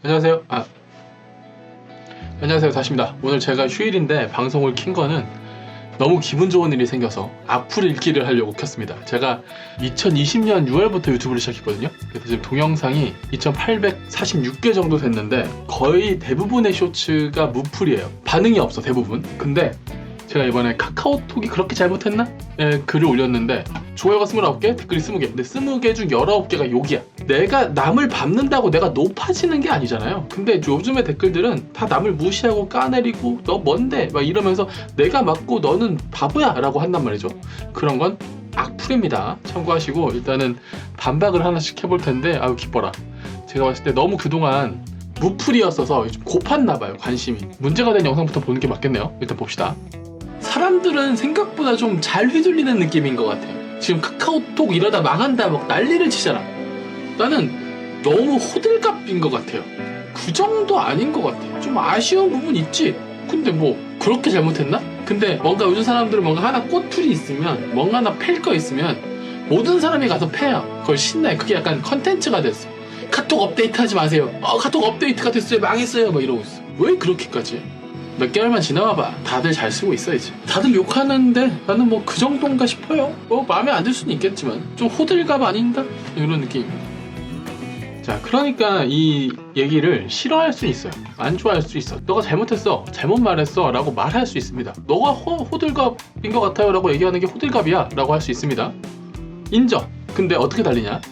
안녕하세요. 아 안녕하세요. 다시입니다. 오늘 제가 휴일인데 방송을 킨 거는 너무 기분 좋은 일이 생겨서 악플 읽기를 하려고 켰습니다. 제가 2020년 6월부터 유튜브를 시작했거든요. 그래서 지금 동영상이 2846개 정도 됐는데 거의 대부분의 쇼츠가 무풀이에요. 반응이 없어 대부분. 근데 제가 이번에 카카오톡이 그렇게 잘못했나? 예, 글을 올렸는데 좋아요가 29개, 댓글이 20개. 근데 20개 중 19개가 욕이야. 내가 남을 밟는다고 내가 높아지는 게 아니잖아요. 근데 요즘의 댓글들은 다 남을 무시하고 까내리고 너 뭔데? 막 이러면서 내가 맞고 너는 바보야 라고 한단 말이죠. 그런 건 악플입니다. 참고하시고 일단은 반박을 하나씩 해볼 텐데 아유 기뻐라. 제가 봤을 때 너무 그동안 무풀이었어서 좀 고팠나 봐요 관심이. 문제가 된 영상부터 보는 게 맞겠네요. 일단 봅시다. 사람들은 생각보다 좀 잘 휘둘리는 느낌인 것 같아요. 지금 카카오톡 이러다 망한다 막 난리를 치잖아. 나는 너무 호들갑인 것 같아요. 그 정도 아닌 것 같아. 좀 아쉬운 부분 있지. 근데 뭐 그렇게 잘못했나? 근데 뭔가 요즘 사람들은 뭔가 하나 꼬투리 있으면 뭔가 하나 팰 거 있으면 모든 사람이 가서 패요. 그걸 신나요. 그게 약간 컨텐츠가 됐어. 카톡 업데이트 하지 마세요. 어, 카톡 업데이트가 됐어요. 망했어요. 막 이러고 있어. 왜 그렇게까지 해? 몇 개월만 지나와봐. 다들 잘 쓰고 있어야지. 다들 욕하는데 나는 뭐 그 정도인가 싶어요. 뭐 마음에 안 들 수는 있겠지만 좀 호들갑 아닌가? 이런 느낌입니다. 자, 그러니까 이 얘기를 싫어할 수 있어요. 안 좋아할 수 있어. 너가 잘못했어. 잘못 말했어. 라고 말할 수 있습니다. 너가 호, 호들갑인 것 같아요. 라고 얘기하는 게 호들갑이야. 라고 할 수 있습니다. 인정. 근데 어떻게 달리냐?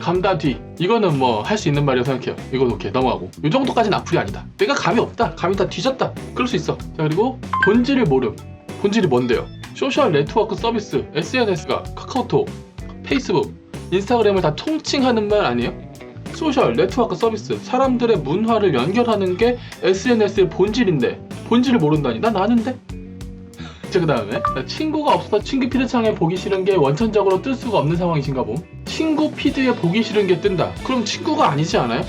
감다 뒤. 이거는 뭐 할 수 있는 말이라고 생각해요. 이건 오케이. 넘어가고. 이 정도까지는 악플이 아니다. 내가 감이 없다. 감이 다 뒤졌다. 그럴 수 있어. 자, 그리고 본질을 모름. 본질이 뭔데요? 소셜 네트워크 서비스, SNS가 카카오톡, 페이스북, 인스타그램을 다 통칭하는 말 아니에요? 소셜 네트워크 서비스 사람들의 문화를 연결하는 게 SNS의 본질인데 본질을 모른다니. 난 아는데. 자 그 다음에 친구가 없어서 친구 피드창에 보기 싫은 게 원천적으로 뜰 수가 없는 상황이신가 봄. 친구 피드에 보기 싫은 게 뜬다. 그럼 친구가 아니지 않아요?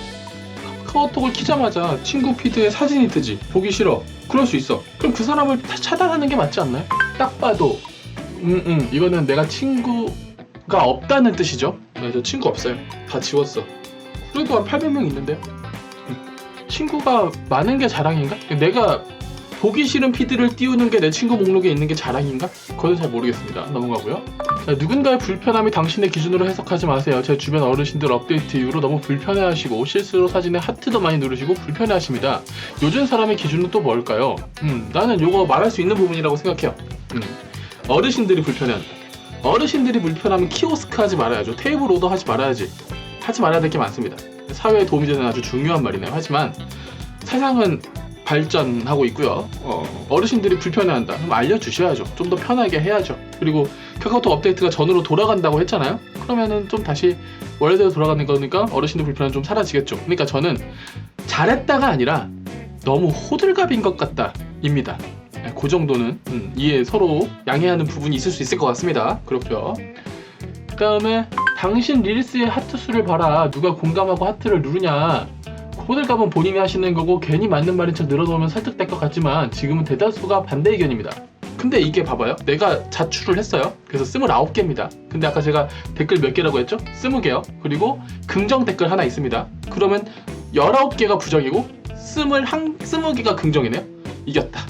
카카오톡을 키자마자 친구 피드에 사진이 뜨지. 보기 싫어. 그럴 수 있어. 그럼 그 사람을 다 차단하는 게 맞지 않나요? 딱 봐도 음음 이거는 내가 친구가 없다는 뜻이죠? 네, 저 친구 없어요. 다 지웠어 그래도 한 800명 있는데요. 친구가 많은 게 자랑인가? 내가 보기 싫은 피드를 띄우는 게 내 친구 목록에 있는 게 자랑인가? 그건 잘 모르겠습니다. 넘어가고요. 자, 누군가의 불편함이 당신의 기준으로 해석하지 마세요. 제 주변 어르신들 업데이트 이후로 너무 불편해하시고 실수로 사진에 하트도 많이 누르시고 불편해하십니다. 요즘 사람의 기준은 또 뭘까요? 음, 나는 요거 말할 수 있는 부분이라고 생각해요. 음, 어르신들이 불편해한다. 어르신들이 불편하면 키오스크 하지 말아야죠. 테이블 오더 하지 말아야지. 하지 말아야 될 게 많습니다. 사회에 도움이 되는 아주 중요한 말이네요. 하지만 세상은 발전하고 있고요. 어, 어르신들이 불편해한다. 그럼 알려주셔야죠. 좀 더 편하게 해야죠. 그리고 카카오톡 업데이트가 전으로 돌아간다고 했잖아요. 그러면은 좀 다시 원래대로 돌아가는 거니까 어르신들 불편은 좀 사라지겠죠. 그러니까 저는 잘했다가 아니라 너무 호들갑인 것 같다입니다. 네, 그 정도는 음, 이해 서로 양해하는 부분이 있을 수 있을 것 같습니다. 그렇고요. 그 다음에 당신 릴스의 하트 수를 봐라. 누가 공감하고 하트를 누르냐. 호들갑은 본인이 하시는 거고 괜히 맞는 말인 척 늘어놓으면 설득될 것 같지만 지금은 대다수가 반대 의견입니다. 근데 이게 봐봐요. 내가 자출을 했어요. 그래서 29개입니다. 근데 아까 제가 댓글 몇 개라고 했죠? 20개요. 그리고 긍정 댓글 하나 있습니다. 그러면 19개가 부정이고 20, 20개가 긍정이네요. 이겼다.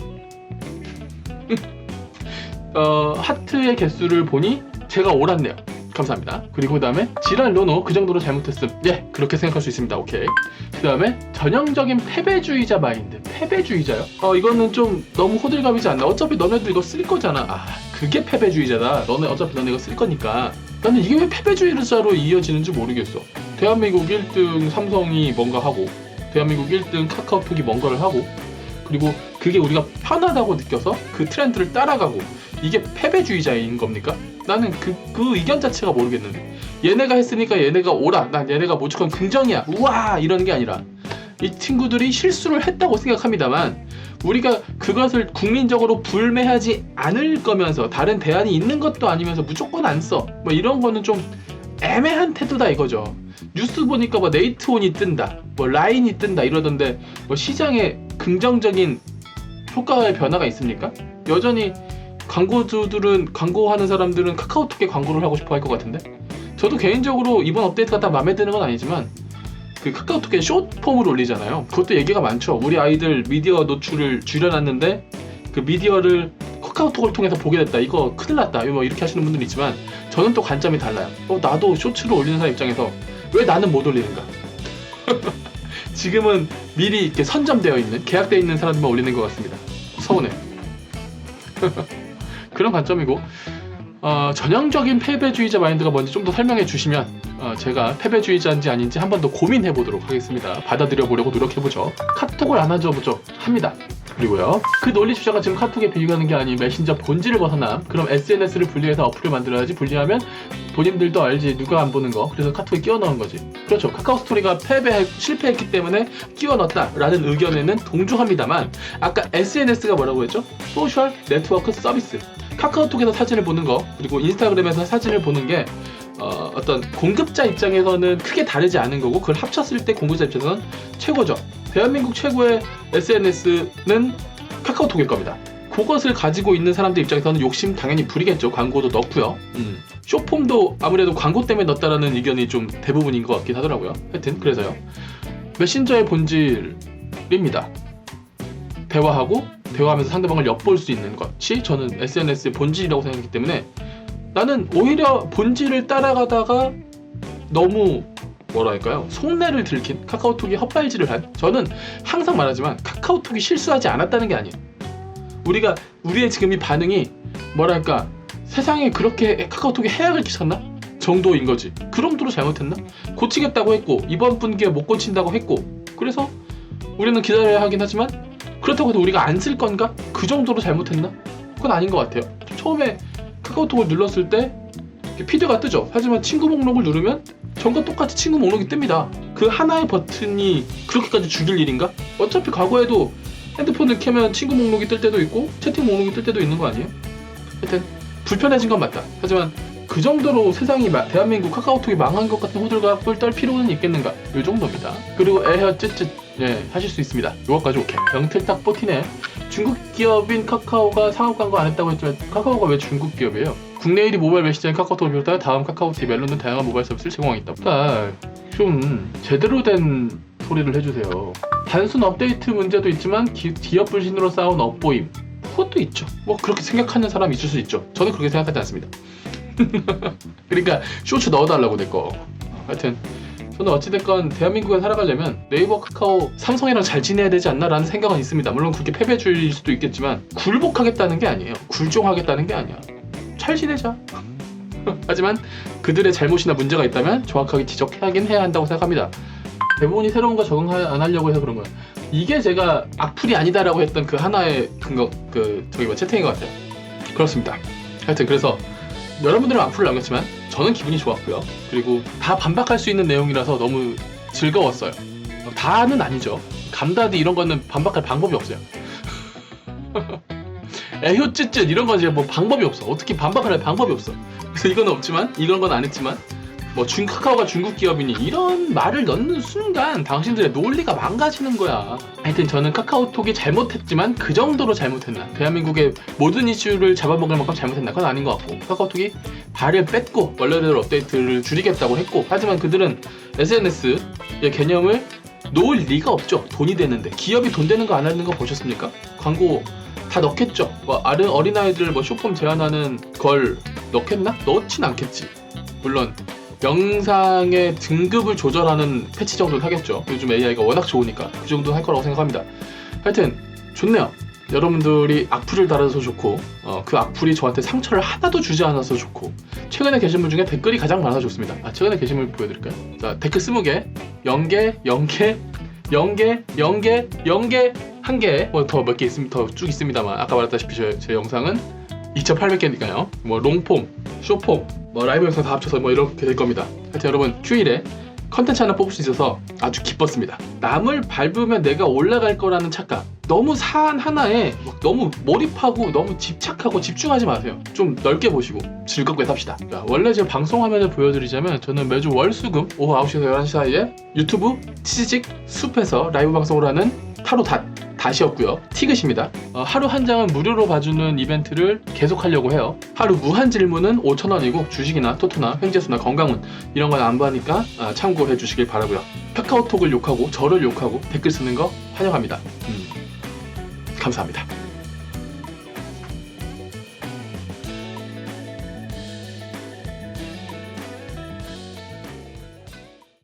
어, 하트의 개수를 보니 제가 옳았네요. 감사합니다. 그리고 그 다음에 지랄 노노 그 정도로 잘못했음. 예, 그렇게 생각할 수 있습니다. 오케이. 그 다음에 전형적인 패배주의자 마인드. 패배주의자요? 어, 이거는 좀 너무 호들갑이지 않나? 어차피 너네들 이거 쓸 거잖아. 아, 그게 패배주의자다. 너네 어차피 너네 이거 쓸 거니까. 나는 이게 왜 패배주의자로 이어지는지 모르겠어. 대한민국 1등 삼성이 뭔가 하고, 대한민국 1등 카카오톡이 뭔가를 하고, 그리고 그게 우리가 편하다고 느껴서 그 트렌드를 따라가고, 이게 패배주의자인 겁니까? 나는 그, 그 의견 자체가 모르겠는데. 얘네가 했으니까 얘네가 오라. 난 얘네가 무조건 긍정이야. 우와! 이러는 게 아니라. 이 친구들이 실수를 했다고 생각합니다만 우리가 그것을 국민적으로 불매하지 않을 거면서 다른 대안이 있는 것도 아니면서 무조건 안 써. 뭐 이런 거는 좀 애매한 태도다 이거죠. 뉴스 보니까 뭐 네이트온이 뜬다 뭐 라인이 뜬다 이러던데 뭐 시장에 긍정적인 효과의 변화가 있습니까? 여전히 광고주들은 광고하는 사람들은 카카오톡에 광고를 하고 싶어 할 것 같은데 저도 개인적으로 이번 업데이트가 다 마음에 드는 건 아니지만 그그 카카오톡에 숏폼을 올리잖아요. 그것도 얘기가 많죠. 우리 아이들 미디어 노출을 줄여놨는데 그 미디어를 카카오톡을 통해서 보게 됐다. 이거 큰일 났다. 뭐 이렇게 하시는 분들이 있지만 저는 또 관점이 달라요. 어, 나도 쇼츠를 올리는 사람 입장에서 왜 나는 못 올리는가? 지금은 미리 이렇게 선점되어 있는 계약되어 있는 사람들만 올리는 것 같습니다. 서운해. 그런 관점이고 어, 전형적인 패배주의자 마인드가 뭔지 좀 더 설명해 주시면 어, 제가 패배주의자인지 아닌지 한 번 더 고민해 보도록 하겠습니다. 받아들여 보려고 노력해 보죠. 카톡을 안 하죠, 보죠. 합니다. 그리고요. 그 논리 주자가 지금 카톡에 비유하는 게 아닌 메신저 본질을 벗어남. 그럼 SNS를 분리해서 어플을 만들어야지. 분리하면 본인들도 알지 누가 안 보는 거. 그래서 카톡에 끼워 넣은 거지. 그렇죠. 카카오 스토리가 패배 실패했기 때문에 끼워 넣었다라는 의견에는 동조합니다만 아까 SNS가 뭐라고 했죠? 소셜 네트워크 서비스. 카카오톡에서 사진을 보는 거 그리고 인스타그램에서 사진을 보는 게 어, 어떤 공급자 입장에서는 크게 다르지 않은 거고 그걸 합쳤을 때 공급자 입장에서는 최고죠. 대한민국 최고의 SNS는 카카오톡일 겁니다. 그것을 가지고 있는 사람들 입장에서는 욕심 당연히 부리겠죠. 광고도 넣고요. 음. 쇼폼도 아무래도 광고 때문에 넣었다라는 의견이 좀 대부분인 것 같긴 하더라고요. 하여튼 그래서요. 메신저의 본질입니다. 대화하고 대화하면서 상대방을 엿볼 수 있는 것이 저는 SNS의 본질이라고 생각하기 때문에 나는 오히려 본질을 따라가다가 너무 뭐랄까요? 속내를 들킨 카카오톡이 헛발질을 한 저는 항상 말하지만 카카오톡이 실수하지 않았다는 게 아니에요. 우리가 우리의 지금 이 반응이 뭐랄까? 세상에 그렇게 카카오톡이 해악을 끼쳤나? 정도인 거지. 그 정도로 잘못했나? 고치겠다고 했고 이번 분기에 못 고친다고 했고 그래서 우리는 기다려야 하긴 하지만 그렇다고 해도 우리가 안 쓸 건가 그 정도로 잘못했나 그건 아닌 것 같아요 처음에 카카오톡을 눌렀을 때 피드가 뜨죠. 하지만 친구 목록을 누르면 전과 똑같이 친구 목록이 뜹니다. 그 하나의 버튼이 그렇게까지 죽일 일인가? 어차피 과거에도 핸드폰을 켜면 친구 목록이 뜰 때도 있고 채팅 목록이 뜰 때도 있는 거 아니에요? 하여튼 불편해진 건 맞다. 하지만 그 정도로 세상이 마- 대한민국 카카오톡이 망한 것 같은 호들갑을 떨 필요는 있겠는가? 이 정도입니다. 그리고 에헤 쯧쯧 예 하실 수 있습니다. 요거까지 오케이. 영틀 딱 버티네. 중국 기업인 카카오가 상업 광고 안 했다고 했지만 카카오가 왜 중국 기업이에요? 국내 1위 모바일 메시지인 카카오톡을 비롯해 다음 카카오티 멜론 등 다양한 모바일 서비스를. 그러니까 좀 제대로 된 소리를 해주세요. 단순 업데이트 문제도 있지만 기, 기업 불신으로 싸운 업보임 그것도 있죠. 뭐 그렇게 생각하는 사람이 있을 수 있죠. 저는 그렇게 생각하지 않습니다. 그러니까 쇼츠 넣어달라고 내 거. 하여튼 저는 어찌됐건 대한민국에 살아가려면 네이버, 카카오, 삼성이랑 잘 지내야 되지 않나라는 생각은 있습니다. 물론 그게 패배주의일 수도 있겠지만 굴복하겠다는 게 아니에요. 굴종하겠다는 게 아니야. 잘 지내자. 하지만 그들의 잘못이나 문제가 있다면 정확하게 지적하긴 해야 한다고 생각합니다. 대부분이 새로운 거 적응 안 하려고 해서 그런 거야. 이게 제가 악플이 아니다라고 했던 그 하나의 근거 그 저기 뭐 채팅인 것 같아요. 그렇습니다. 하여튼 그래서 여러분들은 악플을 남겼지만 저는 기분이 좋았고요. 그리고 다 반박할 수 있는 내용이라서 너무 즐거웠어요. 다는 아니죠. 감다디 이런 거는 반박할 방법이 없어요. 에효 쯧쯧 이런 건 이제 뭐 방법이 없어. 어떻게 반박을 할 방법이 없어. 그래서 이건 없지만 이런 건 안 했지만 뭐 중, 카카오가 중국 기업이니 이런 말을 넣는 순간 당신들의 논리가 망가지는 거야. 하여튼 저는 카카오톡이 잘못했지만 그 정도로 잘못했나. 대한민국의 모든 이슈를 잡아먹을 만큼 잘못했나. 그건 아닌 것 같고. 카카오톡이 발을 뺐고 원래대로 업데이트를 줄이겠다고 했고 하지만 그들은 SNS의 개념을 놓을 리가 없죠. 돈이 되는데. 기업이 돈 되는 거 안 하는 거 보셨습니까? 광고 다 넣겠죠. 뭐 아른 어린아이들 뭐 쇼폼 제한하는 걸 넣겠나? 넣진 않겠지. 물론 영상의 등급을 조절하는 패치 정도는 하겠죠. 요즘 AI가 워낙 좋으니까 그 정도 할 거라고 생각합니다. 하여튼 좋네요. 여러분들이 악플을 달아서 좋고 어, 그 악플이 저한테 상처를 하나도 주지 않아서 좋고 최근에 게시물 중에 댓글이 가장 많아서 좋습니다. 아 최근에 게시물 보여드릴까요? 자 댓글 20개, 0개, 0개, 0개, 0개, 0개, 1개 뭐더몇개 있으면 더쭉 있습니다만 아까 말했다시피 제, 제 영상은 2,800개니까요. 뭐 롱폼, 쇼폼, 뭐 라이브 영상 다 합쳐서 뭐 이렇게 될 겁니다. 하여튼 여러분 휴일에 컨텐츠 하나 뽑을 수 있어서 아주 기뻤습니다. 남을 밟으면 내가 올라갈 거라는 착각. 너무 사안 하나에 막 너무 몰입하고 너무 집착하고 집중하지 마세요. 좀 넓게 보시고 즐겁게 삽시다. 자, 원래 제 방송 화면을 보여드리자면 저는 매주 월수금 오후 9시에서 11시 사이에 유튜브 치지직 숲에서 라이브 방송을 하는 타로 닷 다시였고요. 티그십니다. 어, 하루 한 장은 무료로 봐주는 이벤트를 계속하려고 해요. 하루 무한 질문은 5,000원이고 주식이나 토토나 횡재수나 건강운 이런 건안 봐니까 아, 참고해 주시길 바라고요. 카카오톡을 욕하고 저를 욕하고 댓글 쓰는 거 환영합니다. 음, 감사합니다.